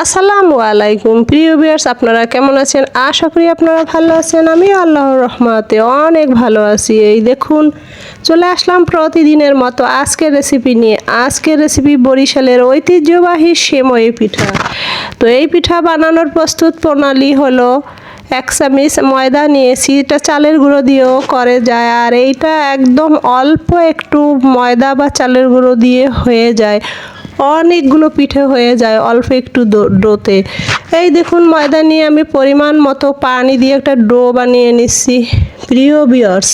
আসসালামু আলাইকুম। প্রিয় ভিউয়ার্স, আপনারা কেমন আছেন? আশা করি আপনারা ভালো আছেন। আমি আল্লাহর রহমতে অনেক ভালো আছি। এই দেখুন, চলে আসলাম প্রতিদিনের মতো আজকের রেসিপি নিয়ে। আজকের রেসিপি বরিশালের ঐতিহ্যবাহী সেমই পিঠা। তো এই পিঠা বানানোর প্রস্তুত প্রণালী হলো এক চামিচ ময়দা নিয়েছি, এটা চালের গুঁড়ো দিয়েও করে যায়, আর এইটা একদম অল্প একটু ময়দা বা চালের গুঁড়ো দিয়ে হয়ে যায়। অনেকগুলো পিঠে হয়ে যায় অল্প একটু ডোতে। এই দেখুন ময়দা নিয়ে আমি পরিমাণ মতো পানি দিয়ে একটা ডো বানিয়ে নিচ্ছি। প্রিয় বিয়ার্স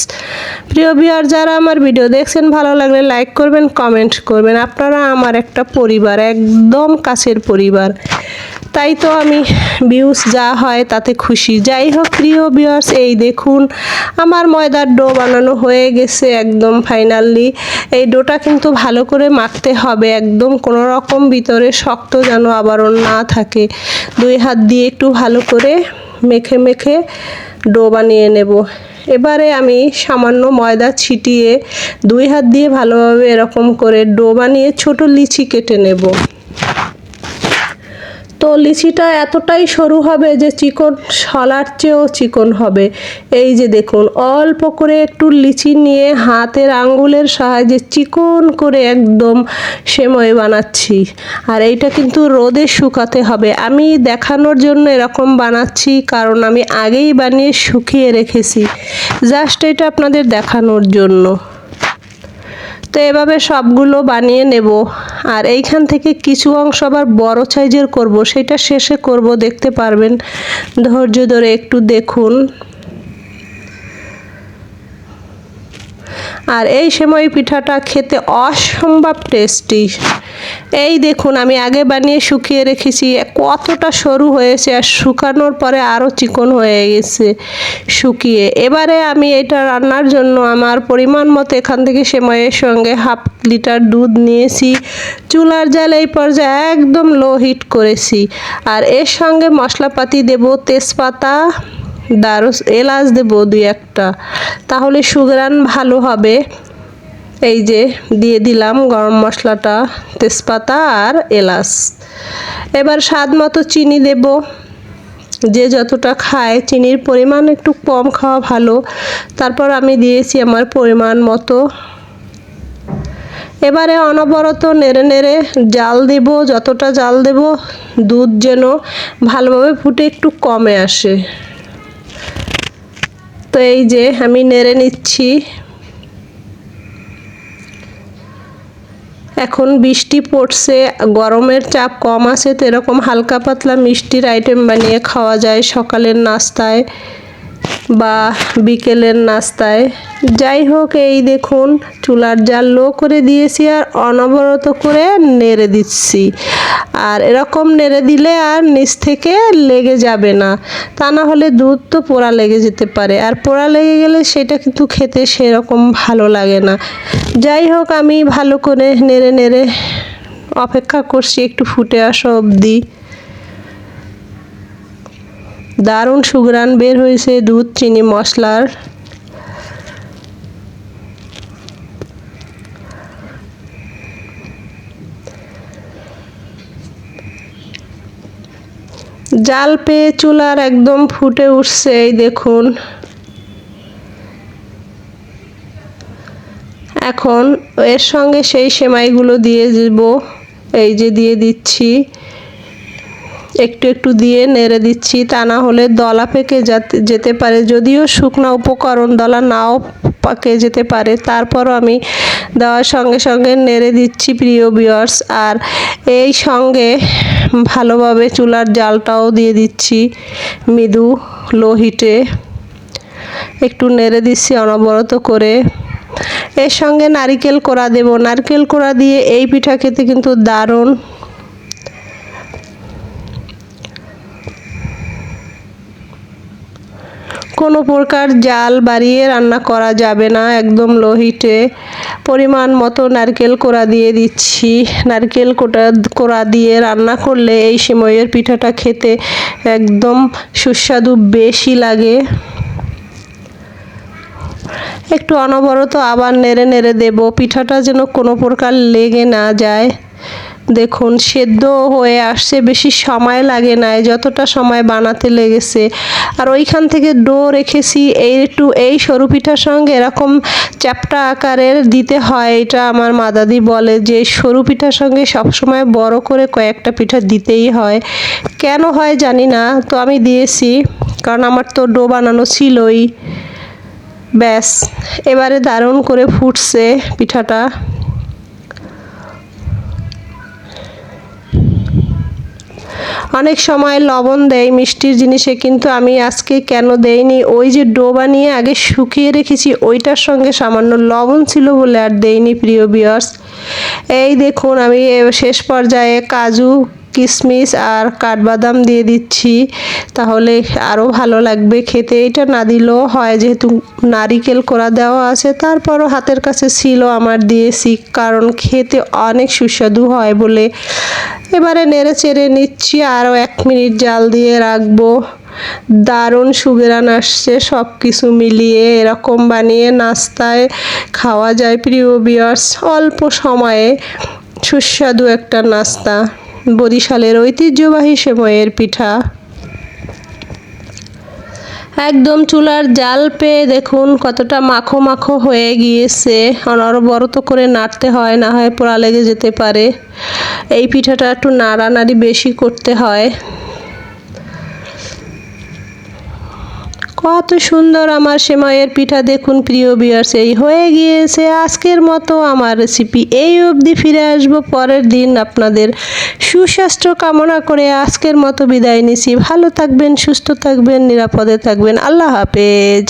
প্রিয় বিয়ার যারা আমার ভিডিও দেখছেন, ভালো লাগলে লাইক করবেন কমেন্ট করবেন। আপনারা আমার একটা পরিবার, একদম কাছের পরিবার। তাই তো আমি ভিউজ যা হয় তাতে খুশি। যাই হোক, প্রিয় ভিউয়ার্স এই দেখুন, আমার ময়দার ডো বানানো হয়ে গেছে একদম ফাইনালি এই ডোটা কিন্তু ভালো করে মাখতে হবে একদম, কোনো রকম ভিতরে শক্ত যেন আবারও না থাকে। দুই হাত দিয়ে একটু ভালো করে মেখে মেখে ডো বানিয়ে নেব। এবারে আমি সামান্য ময়দা ছিটিয়ে দুই হাত দিয়ে ভালোভাবে এরকম করে ডো বানিয়ে ছোট লিচি কেটে নেব। তো লিচিটা এতটাই সরু হবে যে চিকন শলার চেয়েও চিকন হবে। এই যে দেখুন, অল্প করে একটু লিচি নিয়ে হাতের আঙ্গুলের সাহায্যে চিকন করে একদম সেময় বানাচ্ছি। আর এইটা কিন্তু রোদে শুকাতে হবে। আমি দেখানোর জন্য এরকম বানাচ্ছি, কারণ আমি আগেই বানিয়ে শুকিয়ে রেখেছি। জাস্ট এটা আপনাদের দেখানোর জন্য। তো এভাবে সবগুলো বানিয়ে নেব। আর এইখান থেকে কিছু অংশ আবার বড় সাইজের করব, সেটা শেষে করব, দেখতে পারবেন। ধৈর্য ধরে একটু দেখুন। আর এই সেমই পিঠাটা খেতে অসম্ভব টেস্টি এই দেখুন, আমি আগে বানিয়ে শুকিয়ে রেখেছি, কতটা সরু হয়েছে আর শুকানোর পরে আরও চিকন হয়ে গেছে শুকিয়ে। এবারে আমি এটা রান্নার জন্য আমার পরিমাণ মতো এখান থেকে সেময়ের সঙ্গে হাফ লিটার দুধ নিয়েছি। চুলার জাল এই পর্যায়ে একদম লো হিট করেছি। আর এর সঙ্গে মশলাপাতি দেব তেজপাতা দারুস, এলাচ দেবো দুই একটা। তাহলে সুগ্রান ভালো হবে। এই যে, দিয়ে দিলাম গরম মশলাটা, তেজপাতা আর এলাচ। এবার স্বাদ মতো চিনি দেব। যে যতটা খায়, চিনির পরিমাণ একটু কম খাওয়া ভালো। তারপর আমি দিয়েছি আমার পরিমাণ মতো। এবারে অনবরত নেড়ে নেড়ে জাল দেব, যতটা জাল দেব, দুধ যেন ভালোভাবে ফুটে একটু কমে আসে। তো এই যে আমি নেড়ে নিচ্ছি। এখন বৃষ্টি পড়ছে, গরমের চাপ কম আছে, তো এরকম হালকা পাতলা মিষ্টির আইটেম বানিয়ে খাওয়া যায় সকালের নাস্তায় বা বিকেলের নাস্তায়। যাই হোক এই দেখুন, চুলার জাল লো করে দিয়েছি আর অনবরত করে নেড়ে দিচ্ছি। আর এরকম নেড়ে দিলে আর নিচ থেকে লেগে যাবে না। তা না হলে দুধ তো পোড়া লেগে যেতে পারে। আর পোড়া লেগে গেলে সেটা কিন্তু খেতে সেরকম ভালো লাগে না। যাই হোক আমি ভালো করে নেড়ে নেড়ে অপেক্ষা করছি একটু ফুটে আসা অবধি। দারুণ সুগ্রান বের হয়েছে দুধ, চিনি, মশলার জাল পেয়ে চুলার একদম ফুটে উঠছে, এই দেখুন। এখন এর সঙ্গে সেই সেমাইগুলো দিয়ে দেব, এই যে দিয়ে দিচ্ছি। একটু একটু দিয়ে নেড়ে দিচ্ছি, তা না হলে দলা পেকে যাতে- পারে। যদিও শুকনা উপকরণ দলা নাও পাকে যেতে পারে, তারপরও আমি দেওয়ার সঙ্গে সঙ্গে নেড়ে দিচ্ছি প্রিয় বিয়ার্স আর এই সঙ্গে ভালোভাবে চুলার জালটাও দিয়ে দিচ্ছি মৃদু লো হিটে একটু নেড়ে দিচ্ছি অনবরত করে। এর সঙ্গে নারিকেল কোড়া দেব। নারকেল কোড়া দিয়ে এই পিঠা খেতে কিন্তু দারুণ কোনো প্রকার জাল বাড়িয়ে রান্না করা যাবে না। একদম লো হিটে পরিমাণ মতো নারকেল কোড়া দিয়ে দিচ্ছি। নারকেল কোটা, কোড়া দিয়ে রান্না করলে এই সিমইয়ের পিঠাটা খেতে একদম সুস্বাদু বেশি লাগে। একটু অনবরত আবার নেড়ে নেড়ে দেব। পিঠাটা যেন কোনো প্রকার লেগে না যায়। দেখুন, সেদ্ধ হয়ে আসছে, বেশি সময় লাগে না যতটা সময় বানাতে লেগেছে। আর ওইখান থেকে ডো রেখেছি, এই একটু এই সরু পিঠার সঙ্গে এরকম চ্যাপটা আকারের দিতে হয়, এটা আমার মা দাদি বলে যে সরু পিঠার সঙ্গে সবসময় বড় করে কয়েকটা পিঠা দিতেই হয়। কেন হয় জানি না, তো আমি দিয়েছি, কারণ আমার তো ডো বানানো ছিলই। ব্যাস, এবারে দারুণ করে ফুটছে পিঠাটা। অনেক সময় লবণ দেয়, মিষ্টির জিনিসে, কিন্তু আমি আজকে কেন দেইনি? ওই যে ডো বানিয়ে আগে শুকিয়ে রেখেছি, ওইটার সঙ্গে সামান্য লবণ ছিল বলে আর দেইনি প্রিয় বিয়ার্স এই দেখুন, আমি শেষ পর্যায়ে কাজু কিশমিশ আর কাঠবাদাম দিয়ে দিচ্ছি। তাহলে আরও ভালো লাগবে খেতে। এটা না দিলেও হয়, যেহেতু নারিকেল করা দেওয়া আছে, তারপরও হাতের কাছে ছিল আমার দিয়েছি, কারণ খেতে অনেক সুস্বাদু হয় বলে এবারে নেড়ে চেড়ে নিচ্ছি, আরও এক মিনিট জাল দিয়ে রাখব। দারুণ সুগেরান আসছে সব কিছু মিলিয়ে এরকম বানিয়ে নাস্তায় খাওয়া যায়। প্রিয় বিয়ার্স অল্প সময়ে সুস্বাদু একটা নাস্তা। বরিশালের ঐতিহ্যবাহী সেময়ের পিঠা। একদম চুলার জাল পেয়ে দেখুন কতটা মাখো মাখো হয়ে গিয়েছে। অনবরত করে নাড়তে হয়, না হয় পোড়া লেগে যেতে পারে। এই পিঠাটা একটু নাড়ানাড়ি বেশি করতে হয়। কত সুন্দর আমার সেমাইয়ের পিঠা দেখুন প্রিয় বিয়ার্স এই হয়ে গিয়েছে আজকের মতো আমার রেসিপি এই অবধি ফিরে আসব পরের দিন আপনাদের সুস্বাস্থ্য কামনা করে আজকের মতো বিদায় নিছি। ভালো থাকবেন, সুস্থ থাকবেন, নিরাপদে থাকবেন। আল্লাহ হাফেজ।